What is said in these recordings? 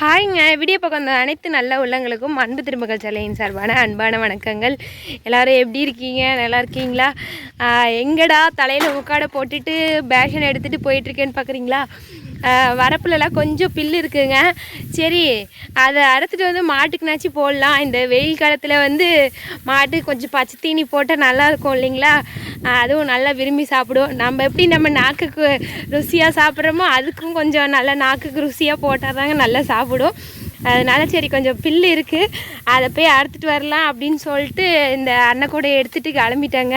ஹாய்ங்க. Video பக்கம் அனைத்து நல்ல உள்ளங்களுக்கும் அன்பு திருமகள் சலையின் சார்பான அன்பான வணக்கங்கள். எல்லோரும் எப்படி இருக்கீங்க? நல்லா இருக்கீங்களா? எங்கடா தலையில் உட்காட போட்டுட்டு பேஷன் எடுத்துகிட்டு போயிட்டுருக்கேன்னு பார்க்குறீங்களா வரப்புலலாம் கொஞ்சம் பில்லு இருக்குங்க. சரி அதை அறுத்துட்டு வந்து மாட்டுக்குனாச்சும் போடலாம். இந்த வெயில் காலத்தில் வந்து மாட்டு கொஞ்சம் பச்சை தீனி போட்டால் நல்லா இருக்கும் இல்லைங்களா? அதுவும் நல்லா விரும்பி சாப்பிடும் நம்ம எப்படி நம்ம நாக்குக்கு ருசியாக சாப்பிட்றோமோ அதுக்கும் கொஞ்சம் நல்லா நாக்குக்கு ருசியாக போட்டால் தாங்க நல்லா சாப்பிடும். அதனால சரி கொஞ்சம் பில்லு இருக்குது அதை போய் அறுத்துட்டு வரலாம் அப்படின்னு சொல்லிட்டு இந்த அன்னை கூட எடுத்துகிட்டு கிளம்பிட்டாங்க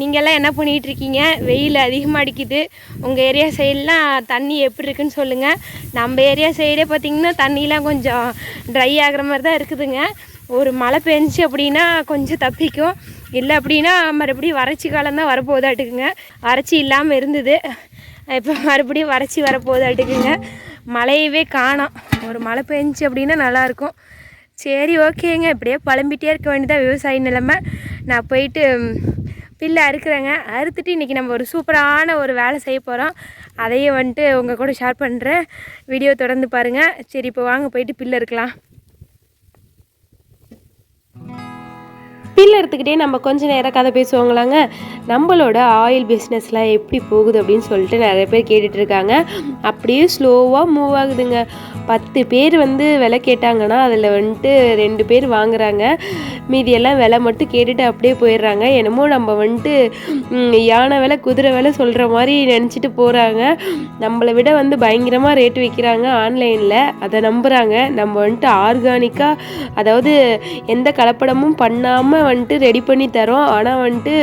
நீங்கள்லாம் என்ன பண்ணிகிட்ருக்கீங்க? வெயில் அதிகமாக அடிக்குது. உங்கள் ஏரியா சைடெலாம் தண்ணி எப்படி இருக்குன்னு சொல்லுங்கள் நம்ம ஏரியா சைடே பார்த்திங்கன்னா தண்ணிலாம் கொஞ்சம் ட்ரை ஆகிற மாதிரி தான் இருக்குதுங்க. ஒரு மழை பெஞ்சிச்சு அப்படின்னா கொஞ்சம் தப்பிக்கும். இல்லை அப்படின்னா மறுபடியும் வறட்சி காலம்தான் வரப்போதாட்டுக்குங்க வறட்சி இல்லாமல் இருந்தது. இப்போ மறுபடியும் வறட்சி வரப்போதாட்டுக்குங்க மழையவே காணோம். ஒரு மழை பெஞ்சிச்சு அப்படின்னா நல்லாயிருக்கும் சரி ஓகேங்க. இப்படியே புலம்பிகிட்டே இருக்க வேண்டியதான் விவசாய நிலைமை. நான் போயிட்டு பில்லு அறுக்கிறேங்க. அறுத்துட்டு இன்றைக்கி நம்ம ஒரு சூப்பரான ஒரு வேலை செய்ய போகிறோம் அதையும் வந்துட்டு உங்கள் கூட ஷேர் பண்ணுறேன் வீடியோ தொடர்ந்து பாருங்கள் சரி இப்போ வாங்க போயிட்டு பில்லு அறுக்கலாம். பில் எடுத்துக்கிட்டே நம்ம கொஞ்சம் நேரம் கதை பேசுவாங்களாங்க? நம்மளோட ஆயில் பிஸ்னஸ்லாம் எப்படி போகுது அப்படின்னு சொல்லிட்டு நிறைய பேர் கேட்டுட்ருக்காங்க. அப்படியே ஸ்லோவாக மூவ் ஆகுதுங்க. பத்து பேர் வந்து விலை கேட்டாங்கன்னா அதில் வந்துட்டு ரெண்டு பேர் வாங்குறாங்க. மீதியெல்லாம் விலை மட்டும் கேட்டுட்டு அப்படியே போயிடுறாங்க. என்னமோ நம்ம வந்துட்டு யானை விலை குதிரை விலை சொல்கிற மாதிரி நினச்சிட்டு போகிறாங்க நம்மளை விட வந்து பயங்கரமாக ரேட் விற்கிறாங்க ஆன்லைனில் அதை நம்புகிறாங்க நம்ம வந்துட்டு ஆர்கானிக்காக அதாவது எந்த கலப்படமும் பண்ணாமல் வந்துட்டு ரெடி பண்ணி தரோம். ஆனால் வந்துட்டு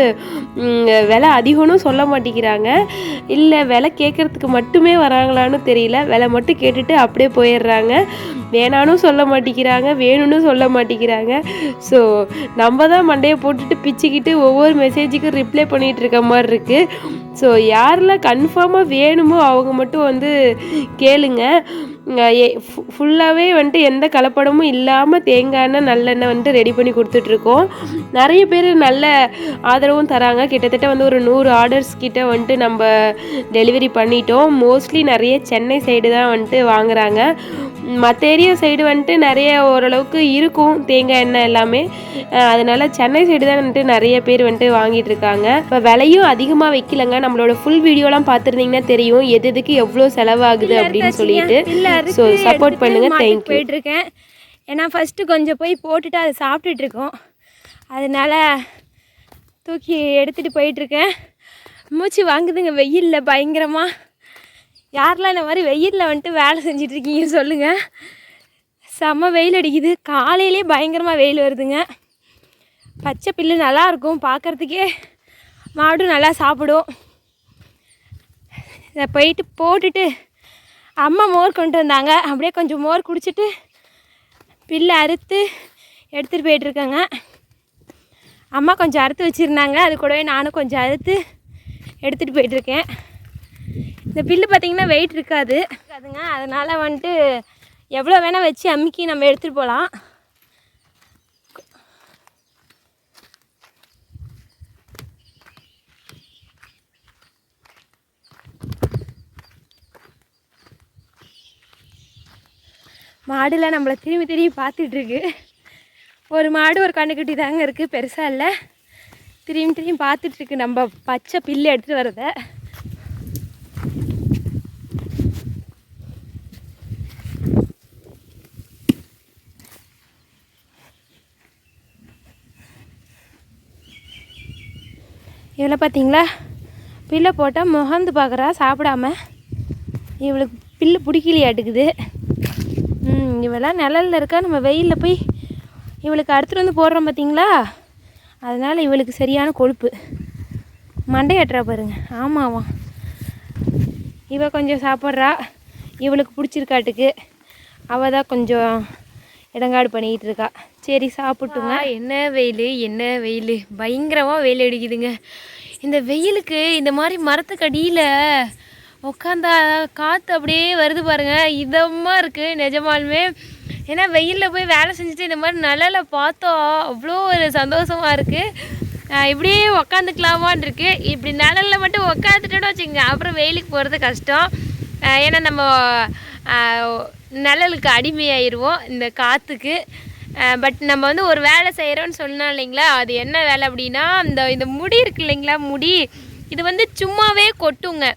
விலை அதிகம்னு சொல்ல மாட்டேங்கிறாங்க. இல்லை விலை கேட்குறதுக்கு மட்டுமே வராங்களான்னு தெரியல. விலை மட்டும் கேட்டுட்டு அப்படியே போயிடுறாங்க. வேணானும் சொல்ல மாட்டேங்கிறாங்க வேணும்னு சொல்ல மாட்டேங்கிறாங்க. ஸோ நம்ம தான் மண்டையை போட்டுட்டு பிச்சுக்கிட்டு ஒவ்வொரு மெசேஜுக்கும் ரிப்ளை பண்ணிகிட்டு இருக்க மாதிரி இருக்குது ஸோ யாரெல்லாம் கன்ஃபார்மாக வேணுமோ அவங்க மட்டும் வந்து கேளுங்க. ஃபுல்லாகவே வந்துட்டு எந்த கலப்படமும் இல்லாமல் தேங்காய் எண்ணெய் நல்லெண்ணெய் வந்துட்டு ரெடி பண்ணி கொடுத்துட்ருக்கோம். நிறைய பேர் நல்ல ஆதரவும் தராங்க. கிட்டத்தட்ட வந்து ஒரு நூறு ஆர்டர்ஸ் கிட்ட வந்துட்டு நம்ம டெலிவரி பண்ணிட்டோம். மோஸ்ட்லி நிறைய சென்னை சைடு தான் வந்துட்டு வாங்குறாங்க. மற்ற ஏரியா சைடு வந்துட்டு நிறைய ஓரளவுக்கு இருக்கும் தேங்காய் எண்ணெய் எல்லாமே. அதனால சென்னை சைடு தான் வந்துட்டு நிறைய பேர் வந்துட்டு வாங்கிட்டு இருக்காங்க. இப்போ விலையும் அதிகமாக வைக்கலங்க. நம்மளோட ஃபுல் வீடியோலாம் பார்த்துருந்தீங்கன்னா தெரியும். எது எதுக்கு எவ்வளோ செலவாகுது அப்படின்னு சொல்லிட்டு. ஸோ சப்போர்ட் பண்ணுங்க. தேங்க்யூ போயிட்டு இருக்கேன் ஏன்னா ஃபஸ்ட்டு கொஞ்சம் போய் போட்டுட்டு அதை சாப்பிட்டுட்டு இருக்கோம் அதனால தூக்கி எடுத்துகிட்டு போயிட்டுருக்கேன். மூச்சு வாங்குதுங்க வெயிலில் பயங்கரமாக யாரெல்லாம் இந்த மாதிரி வெயிலில் வந்துட்டு வேலை செஞ்சுட்டு இருக்கீங்க சொல்லுங்கள் செம்ம வெயில் அடிக்குது. காலையிலே பயங்கரமாக வெயில் வருதுங்க. பச்சை பில்லு நல்லா இருக்கும் பார்க்குறதுக்கே. மாடும் நல்லா சாப்பிடும். இதை போயிட்டு போட்டுட்டு அம்மா மோர் கொண்டு வந்தாங்க. அப்படியே கொஞ்சம் மோர் குடிச்சிட்டு பில்லு அறுத்து எடுத்துகிட்டு போயிட்டுருக்கேங்க. அம்மா கொஞ்சம் அறுத்து வச்சுருந்தாங்க. அது கூடவே நானும் கொஞ்சம் அறுத்து எடுத்துகிட்டு போயிட்டுருக்கேன். இந்த பில்லு பார்த்திங்கன்னா வெயிட் இருக்காது. இருக்காதுங்க. அதனால் வந்துட்டு எவ்வளோ வேணால் வச்சு அமுக்கி நம்ம எடுத்துகிட்டு போகலாம். மாடுலாம் நம்மளை திரும்பி திரும்பி பார்த்துட்ருக்கு. ஒரு மாடு ஒரு கண்ணுக்குட்டி தாங்க இருக்குது பெருசாக இல்லை. திரும்பி திரும்பி பார்த்துட்ருக்கு நம்ம பச்சை பில்லு எடுத்துகிட்டு வரத இதில் பார்த்தீங்களா பில்லை போட்டால் முகந்து பார்க்குறா சாப்பிடாம. இவளுக்கு பில்லு பிடிக்கலையாட்டுக்குது. இவெல்லாம் நிழலில் இருக்கா? நம்ம வெயிலில் போய் இவளுக்கு அடுத்துட்டு வந்து போடுறோம் பார்த்தீங்களா அதனால் இவளுக்கு சரியான கொழுப்பு. மண்டையட்டுறா பாருங்க. ஆமாவாம் இவள் கொஞ்சம் சாப்பிட்றா. இவளுக்கு பிடிச்சிருக்காட்டுக்கு. அவள் தான் கொஞ்சம் இடங்காடு பண்ணிக்கிட்டு இருக்கா. சரி சாப்பிட்டுங்க. என்ன வெயில்? என்ன வெயில்? பயங்கரமாக வெயில் அடிக்குதுங்க. இந்த வெயிலுக்கு இந்த மாதிரி மரத்துக்கடியில் உட்காந்தா காற்று அப்படியே வருது பாருங்கள் இதமாக இருக்குது நிஜமாலுமே. ஏன்னா வெயிலில் போய் வேலை செஞ்சுட்டு இந்த மாதிரி நிழலை பார்த்தோம் அவ்வளோ ஒரு சந்தோஷமாக இருக்குது இப்படியே உக்காந்துக்கலாமான் இருக்கு. இப்படி நிழலில் மட்டும் உக்காந்துட்டோன்னு வச்சுக்கோங்க. அப்புறம் வெயிலுக்கு போகிறது கஷ்டம். ஏன்னா நம்ம நிழலுக்கு அடிமையாயிருவோம் இந்த காற்றுக்கு பட் நம்ம வந்து ஒரு வேலை செய்கிறோன்னு சொன்னோம் இல்லைங்களா? அது என்ன வேலை அப்படின்னா இந்த இந்த முடி இருக்கு இல்லைங்களா? முடி. இது வந்து சும்மாவே கொட்டுங்க.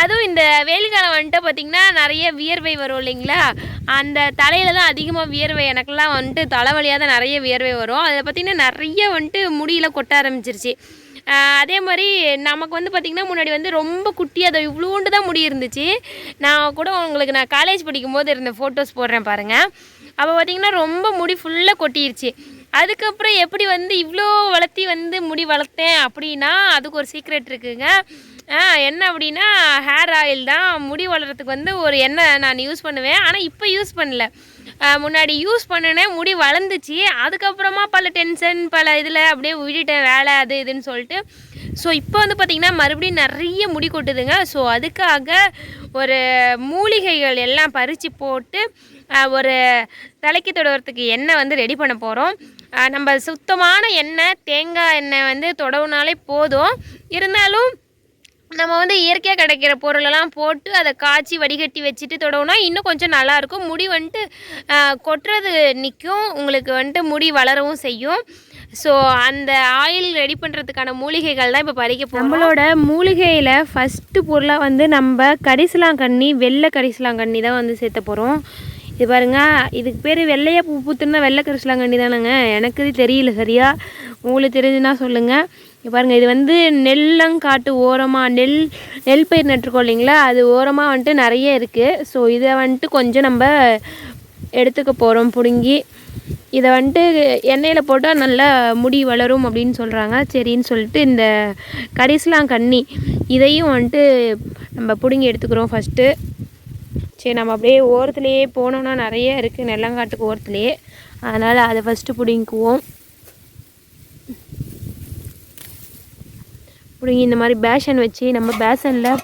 அதுவும் இந்த வெயில் காலம் வந்துட்டு பார்த்திங்கன்னா நிறைய வியர்வை வரும் இல்லைங்களா? அந்த தலையில் தான் அதிகமாக வியர்வை எனக்கெல்லாம் வந்துட்டு தலைவலியாக தான் நிறைய வியர்வை வரும். அதில் பார்த்திங்கன்னா நிறைய வந்துட்டு முடியில் கொட்ட ஆரம்பிச்சிருச்சு. அதே மாதிரி நமக்கு வந்து பார்த்திங்கன்னா முன்னாடி வந்து ரொம்ப குட்டியாக அதை இவ்வளோண்டு தான் முடி இருந்துச்சு. நான் கூட உங்களுக்கு நான் காலேஜ் படிக்கும்போது இருந்த ஃபோட்டோஸ் போடுறேன் பாருங்கள் அப்போ பார்த்திங்கன்னா ரொம்ப முடி ஃபுல்லாக கொட்டிருச்சு. அதுக்கப்புறம் எப்படி வந்து இவ்வளோ வளர்த்தி வந்து முடி வளர்த்தேன் அப்படின்னா அதுக்கு ஒரு சீக்ரெட் இருக்குங்க. என்ன அப்படின்னா ஹேர் ஆயில் தான் முடி வளர்கிறதுக்கு வந்து ஒரு எண்ணெய் நான் யூஸ் பண்ணுவேன். ஆனால் இப்போ யூஸ் பண்ணல. முன்னாடி யூஸ் பண்ணினேன் முடி வளர்ந்துச்சு. அதுக்கப்புறமா பல டென்ஷன் பல இதில் அப்படியே விட்டுட்டேன் வேலை அது இதுன்னு சொல்லிட்டு. ஸோ இப்போ வந்து பார்த்திங்கன்னா மறுபடியும் நிறைய முடி கொட்டுதுங்க. ஸோ அதுக்காக ஒரு மூலிகைகள் எல்லாம் பறித்து போட்டு ஒரு தலைக்கு தொடர்றதுக்கு எண்ணெய் வந்து ரெடி பண்ண போகிறோம் நம்ம சுத்தமான எண்ணெய் தேங்காய் எண்ணெய் வந்து தொடவுனாலே போதும். இருந்தாலும் நம்ம வந்து இயற்கையாக கிடைக்கிற பொருளெல்லாம் போட்டு அதை காய்ச்சி வடிகட்டி வச்சுட்டு தொடவுனா இன்னும் கொஞ்சம் நல்லாயிருக்கும் முடி வந்துட்டு கொட்டுறது நிற்கும். உங்களுக்கு வந்துட்டு முடி வளரவும் செய்யும். ஸோ அந்த ஆயில் ரெடி பண்ணுறதுக்கான மூலிகைகள் தான் இப்போ பறிக்க போகிறோம் நம்மளோட மூலிகையில் ஃபஸ்ட்டு பொருளாக வந்து நம்ம கரிசலாங்கண்ணி வெள்ளை கரிசலாங்கண்ணி தான் வந்து சேர்த்த போகிறோம் இது பாருங்க இதுக்கு பேர் வெள்ளையாக பூ பூத்துன்னா வெள்ளை கரிசலாங்கண்ணி தானேங்க. எனக்கு இது தெரியல சரியா? உங்களுக்கு தெரிஞ்சுன்னா சொல்லுங்கள் பாருங்கள் இது வந்து நெல்லங்காட்டு ஓரமாக நெல் நெல் பயிர் நட்டுருக்கோம் இல்லைங்களா? அது ஓரமாக வந்துட்டு நிறைய இருக்குது ஸோ இதை வந்துட்டு கொஞ்சம் நம்ம எடுத்துக்க போகிறோம் பிடுங்கி. இதை வந்துட்டு எண்ணெயில் போட்டால் நல்லா முடி வளரும் அப்படின்னு சொல்கிறாங்க சரின்னு சொல்லிட்டு இந்த கரிசலாங்கண்ணி இதையும் வந்துட்டு நம்ம பிடுங்கி எடுத்துக்கிறோம் ஃபஸ்ட்டு சரி நம்ம அப்படியே ஓரத்துலேயே போனோம்னா நிறைய இருக்குது நெல்லங்காட்டுக்கு ஓரத்துலேயே. அதனால் அதை ஃபஸ்ட்டு பிடிங்குவோம் பிடுங்கி இந்த மாதிரி பேஷன் வச்சு நம்ம பேஷனில்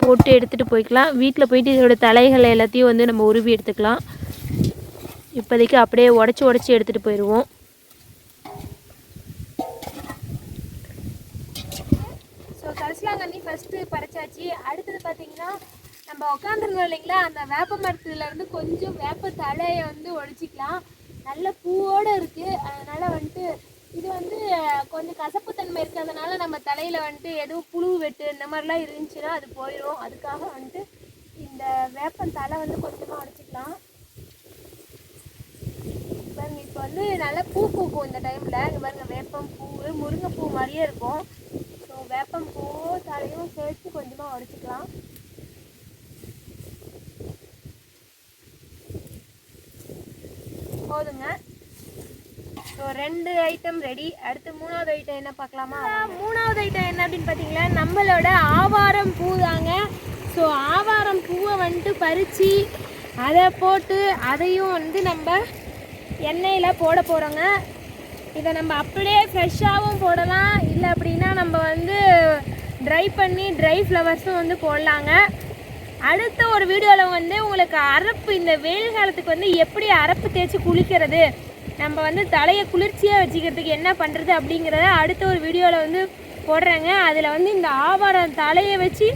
போட்டு எடுத்துகிட்டு போய்க்கலாம். வீட்டில் போயிட்டு இதோட தலைகளை எல்லாத்தையும் வந்து நம்ம உருவி எடுத்துக்கலாம். இப்போதைக்கு அப்படியே உடச்சி உடச்சி எடுத்துகிட்டு போயிடுவோம் ஸோ கரிசலாங்கண்ணி ஃபஸ்ட்டு பறிச்சாச்சு. அடுத்தது பார்த்தீங்கன்னா நம்ம உட்காந்துருந்தோம் இல்லைங்களா? அந்த வேப்ப மரத்துலேருந்து கொஞ்சம் வேப்ப தலையை வந்து உடச்சிக்கலாம் நல்ல பூவோடு இருக்குது அதனால் வந்துட்டு இது வந்து கொஞ்சம் கொஞ்சம் கசப்புத்தன்மை இருக்கிறதுனால நம்ம தலையில் வந்துட்டு எதுவும் புழு வெட்டு இந்த மாதிரிலாம் இருந்துச்சுன்னா அது போயிடும் அதுக்காக வந்துட்டு இந்த வேப்பன் தலை வந்து கொஞ்சமாக உடச்சிக்கலாம் பாருங்க இப்போ வந்து நல்லா பூ பூக்கும் இந்த டைமில் இங்கே பாருங்க வேப்பம் பூ முருங்கைப்பூ மாதிரியே இருக்கும். ஸோ வேப்பம் பூ தலையும் சேர்த்து கொஞ்சமாக உடச்சிக்கலாம் போதுங்க. ஸோ ரெண்டு ஐட்டம் ரெடி அடுத்து மூணாவது ஐட்டம் என்ன பார்க்கலாமா? மூணாவது ஐட்டம் என்ன அப்படின்னு பார்த்தீங்கன்னா நம்மளோட ஆவாரம் பூ தாங்க. ஸோ ஆவாரம் பூவை வந்துட்டு பறித்து அதை போட்டு அதையும் வந்து நம்ம எண்ணெயில் போட போகிறோங்க இதை நம்ம அப்படியே ஃப்ரெஷ்ஷாகவும் போடலாம். இல்லை அப்படின்னா நம்ம வந்து ட்ரை பண்ணி ட்ரை ஃப்ளவர்ஸும் வந்து போடலாங்க. அடுத்த ஒரு வீடியோவில் வந்து உங்களுக்கு அரப்பு இந்த வெயில் காலத்துக்கு வந்து எப்படி அரப்பு தேய்ச்சி குளிக்கிறது நம்ம வந்து தலையை குளிர்ச்சியாக வச்சுக்கிறதுக்கு என்ன பண்ணுறது அப்படிங்கிறத அடுத்த ஒரு வீடியோவில் வந்து போடுறேங்க. அதில் வந்து இந்த ஆவாரம் தலையை வச்சு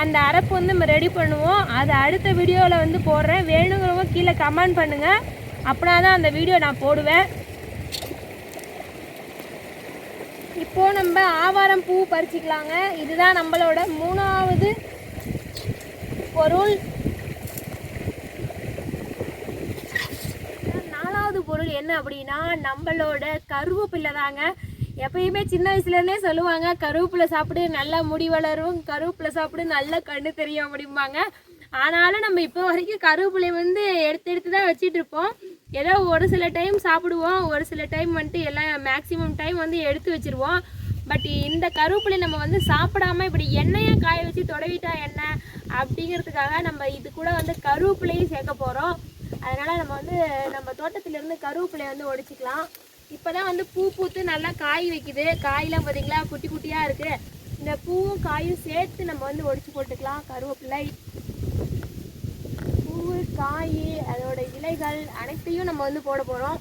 அந்த அரப்பு வந்து நம்ம ரெடி பண்ணுவோம். அதை அடுத்த வீடியோவில் வந்து போடுறேன். வேணுங்கிறவங்க கீழே கமெண்ட் பண்ணுங்கள் அப்படின்னா தான் அந்த வீடியோ நான் போடுவேன். இப்போது நம்ம ஆவாரம் பூ பறிச்சிக்கலாங்க. இதுதான் நம்மளோட மூணாவது பொருள். பொருள் என்ன அப்படின்னா நம்மளோட கருவேப்பிலை தாங்க. எப்பயுமே சின்ன வயசுலேருந்தே சொல்லுவாங்க கருவேப்பிலை சாப்பிடு நல்லா முடி வளரும். கருவேப்பிலை சாப்பிடு நல்ல கண்ணு தெரியும் அப்படிம்பாங்க. ஆனாலும் நம்ம இப்போ வரைக்கும் கருவேப்பிலை வந்து எடுத்து எடுத்து தான் வச்சிட்டு இருப்போம். ஏதோ ஒரு சில டைம் சாப்பிடுவோம். ஒரு சில டைம் வந்துட்டு எல்லாம் மேக்ஸிமம் டைம் வந்து எடுத்து வச்சிருவோம். பட் இந்த கருவேப்பிலை நம்ம வந்து சாப்பிடாம இப்படி எண்ணெயை காய வச்சு தொடவிட்டா என்ன? அப்படிங்கிறதுக்காக நம்ம இது கூட வந்து கருவேப்பிலையும் சேர்க்க போகிறோம் அதனால் நம்ம வந்து நம்ம தோட்டத்திலேருந்து கருவேப்பிலையை வந்து உடச்சிக்கலாம் இப்போ தான் வந்து பூ பூத்து நல்லா காய் வைக்குது. காயெலாம் பார்த்தீங்களா குட்டி குட்டியாக இருக்குது இந்த பூவும் காயும் சேர்த்து நம்ம வந்து ஒடிச்சு போட்டுக்கலாம். கருவேப்பிலை பூ காய் அதோட இலைகள் அனைத்தையும் நம்ம வந்து போட போகிறோம்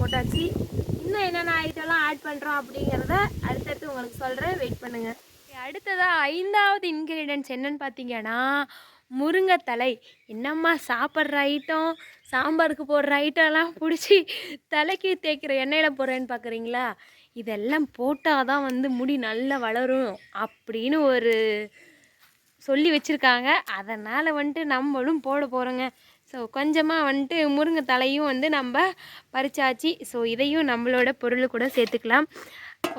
போட்டாச்சி. இன்னும் என்னென்ன ஐட்டம்லாம் ஆட் பண்ணுறோம் அப்படிங்கிறத அடுத்தடுத்து உங்களுக்கு சொல்கிறேன் வெயிட் பண்ணுங்கள் அடுத்ததாக ஐந்தாவது இன்க்ரீடியன்ட்ஸ் என்னன்னு பார்த்தீங்கன்னா முருங்கைத்தலை. என்னம்மா சாப்பிட்ற ஐட்டம் சாம்பாருக்கு போடுற ஐட்டம்லாம் பிடிச்சி தலைக்கு தேய்க்கிற எண்ணெயில் போடுறேன்னு பார்க்குறீங்களா? இதெல்லாம் போட்டால் தான் வந்து முடி நல்லா வளரும் அப்படின்னு ஒரு சொல்லி வச்சுருக்காங்க. அதனால் வந்துட்டு நம்மளும் போட போகிறோங்க ஸோ கொஞ்சமாக வந்துட்டு முருங்கை தலையும் வந்து நம்ம பறிச்சாச்சு. ஸோ இதையும் நம்மளோட பொருள் கூட சேர்த்துக்கலாம்.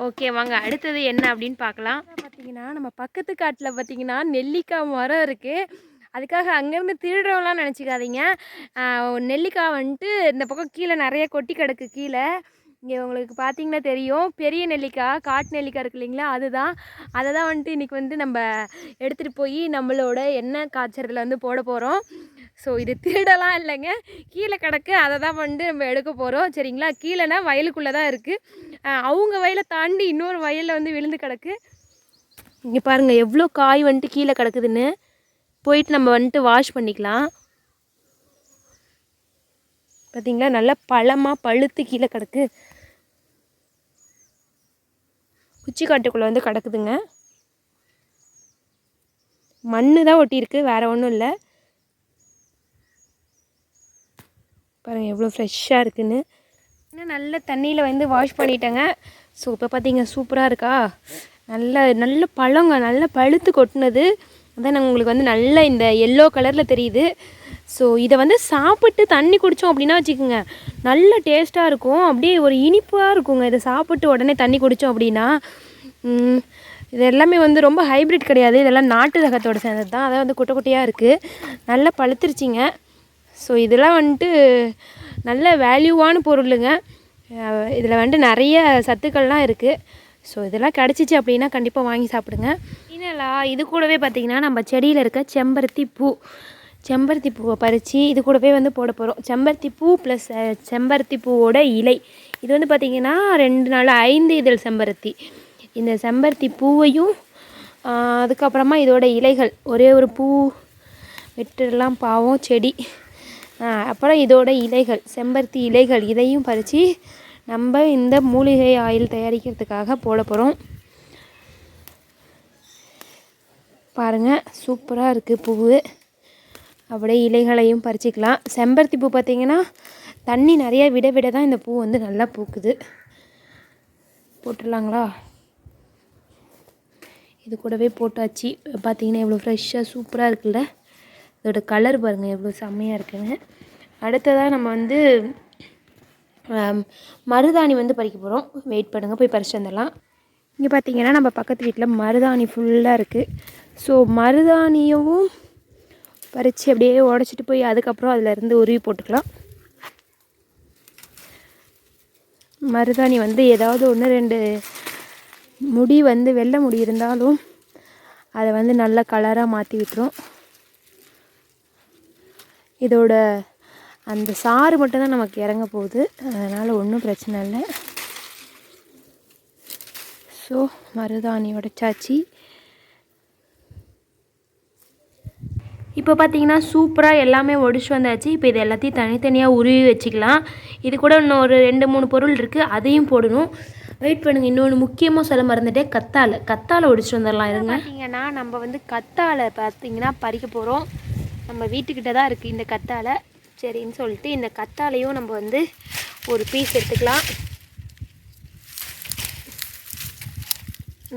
ஓகே வாங்க. அடுத்தது என்ன அப்படின்னு பார்க்கலாம். பார்த்தீங்கன்னா நம்ம பக்கத்து காட்டில் பார்த்தீங்கன்னா நெல்லிக்காய் மரம் இருக்குது அதுக்காக அங்கேருந்து திருடுறவெல்லாம் நினச்சிக்காதீங்க. நெல்லிக்காய் வந்துட்டு இந்த பக்கம் கீழே நிறைய கொட்டி கிடக்கு கீழே. இங்கே உங்களுக்கு பார்த்தீங்கன்னா தெரியும். பெரிய நெல்லிக்காய் காட்டு நெல்லிக்காய் இருக்கு இல்லைங்களா? அதுதான். அதை தான் வந்துட்டு இன்றைக்கி வந்து நம்ம எடுத்துகிட்டு போய் நம்மளோட எண்ணெய் காய்ச்சறதுல வந்து போட போகிறோம் ஸோ இது திருடலாம் இல்லைங்க. கீழே கிடக்கு. அதை தான் வந்து நம்ம எடுக்க போகிறோம் சரிங்களா? கீழேனா வயலுக்குள்ளே தான் இருக்குது அவங்க வயலை தாண்டி இன்னொரு வயலில் வந்து விழுந்து கிடக்கு. இங்கே பாருங்கள் எவ்வளோ காய் வந்துட்டு கீழே கிடக்குதுன்னு. போயிட்டு நம்ம வந்துட்டு வாஷ் பண்ணிக்கலாம். பார்த்திங்களா நல்லா பழமாக பழுத்து கீழே கிடக்கு. குச்சி காட்டுக்குள்ளே வந்து கிடக்குதுங்க. மண்ணு தான் ஒட்டியிருக்கு. வேறு ஒன்றும் இல்லை. பாருங்கள் எவ்வளோ ஃப்ரெஷ்ஷாக இருக்குதுன்னு இன்னும் நல்ல தண்ணியில் வந்து வாஷ் பண்ணிட்டேங்க. ஸோ இப்போ பார்த்தீங்க சூப்பராக இருக்கா? நல்ல நல்ல பழங்க நல்ல பழுத்து கொட்டினது. அதான் உங்களுக்கு வந்து நல்ல இந்த எல்லோ கலரில் தெரியுது. ஸோ இதை வந்து சாப்பிட்டு தண்ணி குடித்தோம் அப்படின்னா வச்சுக்கோங்க நல்ல டேஸ்ட்டாக இருக்கும். அப்படியே ஒரு இனிப்பாக இருக்குங்க. இதை சாப்பிட்டு உடனே தண்ணி குடித்தோம் அப்படின்னா இது எல்லாமே வந்து ரொம்ப ஹைப்ரிட் கிடையாது. இதெல்லாம் நாட்டு ரகத்தோட சேர்ந்தது தான் அதான் வந்து குட்டை குட்டையாக இருக்குது நல்லா பழுத்துருச்சிங்க. ஸோ இதெல்லாம் வந்துட்டு நல்ல வேல்யூவான பொருளுங்க. இதில் வந்துட்டு நிறைய சத்துக்கள்லாம் இருக்குது ஸோ இதெல்லாம் கிடச்சிச்சு அப்படின்னா கண்டிப்பாக வாங்கி சாப்பிடுங்க. இன்னலா இது கூடவே பார்த்திங்கன்னா நம்ம செடியில் இருக்க செம்பருத்தி பூ. செம்பருத்தி பூவை பறித்து இது கூடவே வந்து போட போகிறோம் செம்பருத்தி பூ ப்ளஸ் செம்பருத்தி பூவோட இலை. இது வந்து பார்த்திங்கன்னா ரெண்டு நாள் ஐந்து இதழ் செம்பருத்தி. இந்த செம்பருத்தி பூவையும் அதுக்கப்புறமா இதோட இலைகள். ஒரே ஒரு பூ வெட்டுலாம் பாவம் செடி. அப்புறம் இதோட இலைகள் செம்பருத்தி இலைகள் இதையும் பறித்து நம்ம இந்த மூலிகை ஆயில் தயாரிக்கிறதுக்காக போட போகிறோம் பாருங்கள் சூப்பராக இருக்குது பூவு. அப்படியே இலைகளையும் பறிச்சிக்கலாம். செம்பருத்தி பூ பார்த்திங்கன்னா தண்ணி நிறைய விட விட தான் இந்த பூ வந்து நல்லா பூக்குது. போட்டுடலாங்களா? இது கூடவே போட்டாச்சு. பார்த்தீங்கன்னா எவ்வளோ ஃப்ரெஷ்ஷாக சூப்பராக இருக்குல்ல? இதோட கலர் பாருங்கள் எவ்வளோ செம்மையாக இருக்குன்னு. அடுத்ததாக நம்ம வந்து மருதாணி வந்து பறிக்க போகிறோம் வெயிட் பண்ணுங்கள் போய் பறிச்சு வந்துடலாம். இங்கே பார்த்தீங்கன்னா நம்ம பக்கத்து வீட்டில் மருதாணி ஃபுல்லாக இருக்குது ஸோ மருதாணியும் பறித்து அப்படியே உடச்சிட்டு போய் அதுக்கப்புறம் அதில் இருந்து உருவி போட்டுக்கலாம். மருதாணி வந்து ஏதாவது ஒன்று ரெண்டு முடி வந்து வெள்ளை முடி இருந்தாலும் அதை வந்து நல்ல கலராக மாற்றி விட்டுரும். இதோட அந்த சாறு மட்டும்தான் நமக்கு இறங்க போகுது. அதனால் ஒன்றும் பிரச்சனை இல்லை. ஸோ மருதாணி உடைச்சாச்சு. இப்போ பார்த்தீங்கன்னா சூப்பராக எல்லாமே ஒடிச்சு வந்தாச்சு. இப்போ இது எல்லாத்தையும் தனித்தனியாக உருவி வச்சுக்கலாம். இது கூட இன்னும் ஒரு ரெண்டு மூணு பொருள் இருக்குது அதையும் போடணும். வெயிட் பண்ணுங்கள் இன்னொன்று முக்கியமாக சொல்ல மறந்துட்டே கத்தாழை. கத்தாழை ஒடிச்சு வந்துடலாம் இருங்க. பார்த்தீங்கன்னா நம்ம வந்து கத்தாழை பார்த்தீங்கன்னா பறிக்க போகிறோம் நம்ம வீட்டுக்கிட்ட தான் இருக்குது இந்த கத்தாழை. சரின்னு சொல்லிட்டு இந்த கத்தாழையும் நம்ம வந்து ஒரு பீஸ் எடுத்துக்கலாம்.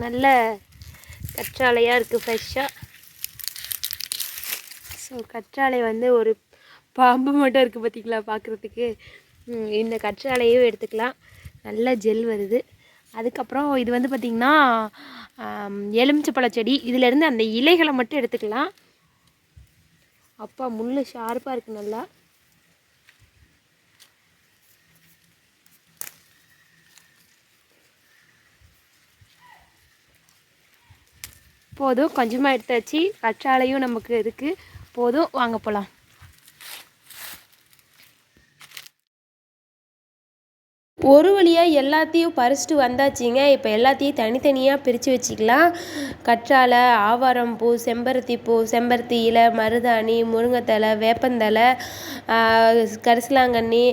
நல்ல கற்றாழையாக இருக்குது ஃப்ரெஷ்ஷாக ஸோ கற்றாழை வந்து ஒரு பாம்பு மட்டும் இருக்குது பார்த்திங்களா பார்க்குறதுக்கு இந்த கற்றாழையும் எடுத்துக்கலாம். நல்ல ஜெல் வருது. அதுக்கப்புறம் இது வந்து பார்த்திங்கன்னா எலுமிச்சப்பழ செடி. இதிலேருந்து அந்த இலைகளை மட்டும் எடுத்துக்கலாம். அப்பா முள் ஷார்ப்பாக இருக்குது நல்லா. போதும் கொஞ்சமாக எடுத்தாச்சு. கற்றாழையும் நமக்கு இருக்குது போதும் வாங்க போகலாம் ஈஸியாக எல்லாத்தையும் பறிச்சுட்டு வந்தாச்சுங்க. இப்போ எல்லாத்தையும் தனித்தனியாக பிரித்து வச்சுக்கலாம். கற்றாழை ஆவாரம் பூ செம்பருத்தி பூ செம்பருத்தி இலை மருதாணி முருங்கைத்தலை வேப்பந்தலை கரிசலாங்கண்ணி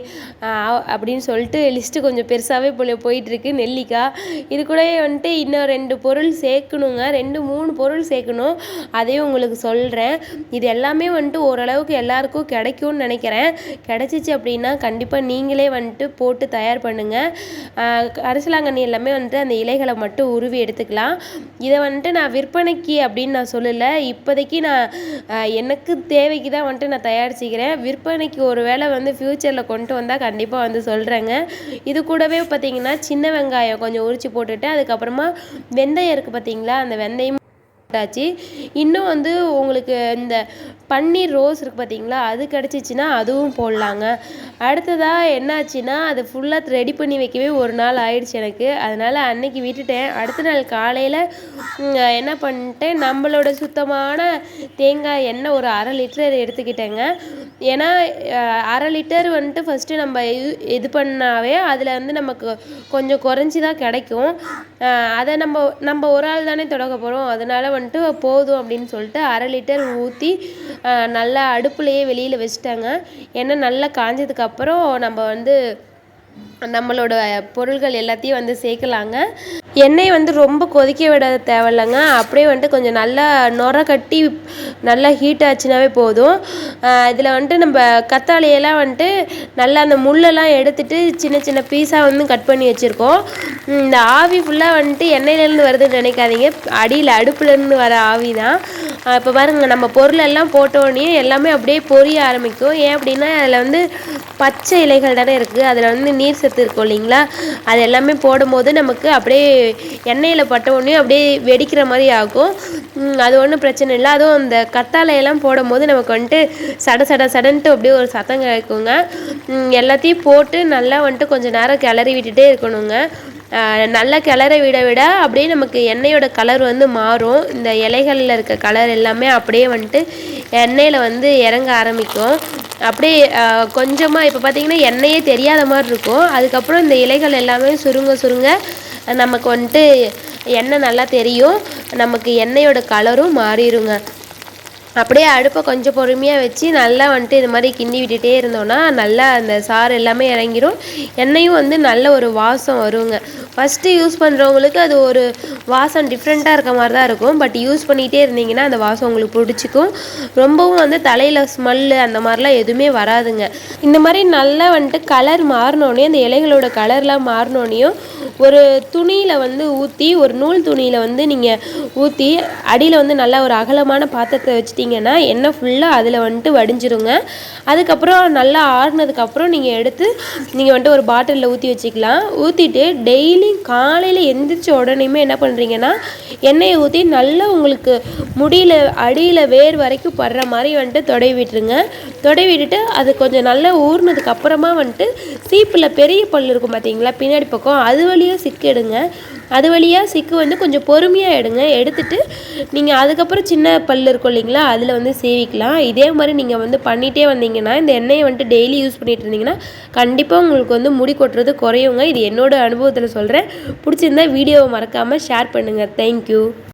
அப்படின்னு சொல்லிட்டு லிஸ்ட்டு கொஞ்சம் பெருசாகவே போல போயிட்டுருக்கு நெல்லிக்காய். இது கூட வந்துட்டு இன்னும் ரெண்டு பொருள் சேர்க்கணுங்க. ரெண்டு மூணு பொருள் சேர்க்கணும். அதையும் உங்களுக்கு சொல்கிறேன் இது எல்லாமே வந்துட்டு ஓரளவுக்கு எல்லாருக்கும் கிடைக்கும்னு நினைக்கிறேன். கிடச்சிச்சு அப்படின்னா கண்டிப்பாக நீங்களே வந்துட்டு போட்டு தயார் பண்ணுங்கள் அரசலாங்கண்ணி எல்லாமே வந்துட்டு அந்த இலைகளை மட்டும் உருவி எடுத்துக்கலாம். இதை வந்துட்டு நான் விற்பனைக்கு அப்படின்னு நான் சொல்லலை. இப்போதைக்கு நான் எனக்கு தேவைக்கு தான் வந்துட்டு நான் தயாரிச்சுக்கிறேன் விற்பனைக்கு ஒரு வேளை வந்து ஃப்யூச்சரில் கொண்டு வந்தால் கண்டிப்பாக வந்து சொல்கிறேங்க இது கூடவே பார்த்தீங்கன்னா சின்ன வெங்காயம் கொஞ்சம் உரிச்சு போட்டுட்டு அதுக்கப்புறமா வெந்தயம் இருக்குது பார்த்தீங்களா? அந்த வெந்தயம் ஆச்சு இன்னும் வந்து உங்களுக்கு இந்த பன்னீர் ரோஸ் இருக்குது பார்த்தீங்களா அது கிடச்சிச்சின்னா அதுவும் போடலாங்க. அடுத்ததாக என்னாச்சுன்னா அது ஃபுல்லாக ரெடி பண்ணி வைக்கவே ஒரு நாள் ஆயிடுச்சு எனக்கு. அதனால் அன்னைக்கு விட்டுட்டேன். அடுத்த நாள் காலையில் என்ன பண்ணிட்டேன் நம்மளோட சுத்தமான தேங்காய் எண்ணெய் ஒரு அரை லிட்டர் எடுத்துக்கிட்டேங்க. ஏன்னா அரை லிட்டர் வந்துட்டு ஃபஸ்ட்டு நம்ம இது- இது பண்ணாவே அதில் வந்து நமக்கு கொஞ்சம் குறைஞ்சி தான் கிடைக்கும் அதை நம்ம நம்ம ஒரு ஆள் தானே தொடங்க போகிறோம் அதனால வந்துட்டு போதும் அப்படின்னு சொல்லிட்டு அரை லிட்டர் ஊற்றி நல்லா அடுப்புலையே வெளியில் வச்சுட்டாங்க. ஏன்னா நல்லா காஞ்சதுக்கப்புறம் நம்ம வந்து நம்மளோட பொருள்கள் எல்லாத்தையும் வந்து சேர்க்கலாங்க. எண்ணெய் வந்து ரொம்ப கொதிக்க விட தேவையில்லைங்க. அப்படியே வந்துட்டு கொஞ்சம் நல்லா நுர கட்டி நல்லா ஹீட் ஆச்சுனாவே போதும். இதில் வந்துட்டு நம்ம கத்தாழையெல்லாம் வந்துட்டு நல்லா அந்த முள்ளெல்லாம் எடுத்துட்டு சின்ன சின்ன பீஸாக வந்து கட் பண்ணி வச்சுருக்கோம். இந்த ஆவி ஃபுல்லாக வந்துட்டு எண்ணெயிலேருந்து வருதுன்னு நினைக்காதீங்க. அடியில் அடுப்புலேருந்து வர ஆவி தான். இப்போ பாருங்கள் நம்ம பொருள் எல்லாம் போட்டோடனே எல்லாமே அப்படியே பொரிய ஆரம்பிக்கும். ஏன் அப்படின்னா அதில் வந்து பச்சை இலைகள் தானே இருக்குது அதில் வந்து நீர் சத்து இருக்கும் இல்லைங்களா? அது எல்லாமே போடும்போது நமக்கு அப்படியே எண்ணெயில் பட்ட உடனே அப்படியே வெடிக்கிற மாதிரி ஆகும். அது ஒன்றும் பிரச்சனை இல்லை. அதுவும் அந்த கத்தாழையெல்லாம் போடும்போது நமக்கு வந்துட்டு சட சட சடன்ட்டு அப்படியே ஒரு சத்தம் கேட்குங்க. எல்லாத்தையும் போட்டு நல்லா வந்துட்டு கொஞ்சம் நேரம் கிளறி விட்டுட்டே இருக்கணுங்க. நல்லா கிளற விட விட அப்படியே நமக்கு எண்ணெயோட கலர் வந்து மாறும். இந்த இலைகளில் இருக்க கலர் எல்லாமே அப்படியே வந்துட்டு எண்ணெயில் வந்து இறங்க ஆரம்பிக்கும். அப்படியே கொஞ்சமாக இப்போ பார்த்தீங்கன்னா எண்ணெயே தெரியாத மாதிரி இருக்கும். அதுக்கப்புறம் இந்த இலைகள் எல்லாமே சுருங்க சுருங்க நமக்கு வந்துட்டு எண்ணெய் நல்லா தெரியும். நமக்கு எண்ணெயோட கலரும் மாறிடுங்க. அப்படியே அடுப்பை கொஞ்சம் பொறுமையாக வச்சு நல்லா வந்துட்டு இது மாதிரி கிண்டி விட்டுட்டே இருந்தோம்னா நல்லா அந்த சாறு எல்லாமே இறங்கிரும். எண்ணெயும் வந்து நல்ல ஒரு வாசம் வருங்க. ஃபஸ்ட்டு யூஸ் பண்ணுறவங்களுக்கு அது ஒரு வாசம் டிஃப்ரெண்ட்டாக இருக்க மாதிரி தான் இருக்கும். பட் யூஸ் பண்ணிகிட்டே இருந்தீங்கன்னா அந்த வாசம் உங்களுக்கு பிடிச்சிக்கும். ரொம்பவும் வந்து தலையில் ஸ்மெல்லு அந்த மாதிரிலாம் எதுவுமே வராதுங்க. இந்த மாதிரி நல்லா வந்துட்டு கலர் மாறினோடனே அந்த இலைகளோட கலர்லாம் மாறினோடனையும் ஒரு துணியில் வந்து ஊற்றி ஒரு நூல் துணியில் வந்து நீங்கள் ஊற்றி அடியில் வந்து நல்லா ஒரு அகலமான பாத்திரத்தை வச்சிட்டிங்கன்னா எண்ணெய் ஃபுல்லாக அதில் வந்துட்டு வடிஞ்சிருங்க. அதுக்கப்புறம் நல்லா ஆறுனதுக்கப்புறம் நீங்கள் எடுத்து நீங்கள் வந்துட்டு ஒரு பாட்டிலில் ஊற்றி வச்சுக்கலாம். ஊற்றிட்டு டெய்லி காலையில் எந்திரிச்ச உடனேயுமே என்ன பண்ணுறீங்கன்னா எண்ணெயை ஊற்றி நல்லா உங்களுக்கு முடியல அடியில் வேர் வரைக்கும் படுற மாதிரி வந்துட்டு தொடை விட்டுருங்க. தொடை விட்டுட்டு அது கொஞ்சம் நல்லா ஊறினதுக்கு அப்புறமா வந்துட்டு சீப்பில் பெரிய பல் இருக்கும் பார்த்தீங்களா பின்னாடி பக்கம் அது வழியாக சிக்கெடுங்க அது வழியாக சிக்கு வந்து கொஞ்சம் பொறுமையாக எடுங்க. எடுத்துட்டு நீங்கள் அதுக்கப்புறம் சின்ன பல் இருக்கும் இல்லைங்களா அதில் வந்து சேவிக்கலாம். இதே மாதிரி நீங்கள் வந்து பண்ணிகிட்டே வந்தீங்கன்னா இந்த எண்ணெயை வந்துட்டு டெய்லி யூஸ் பண்ணிட்டு இருந்தீங்கன்னா கண்டிப்பாக உங்களுக்கு வந்து முடி கொட்டுறது குறையுங்க. இது என்னோடய அனுபவத்தில் சொல்கிறேன் பிடிச்சிருந்தா வீடியோவை மறக்காமல் ஷேர் பண்ணுங்கள் தேங்க்யூ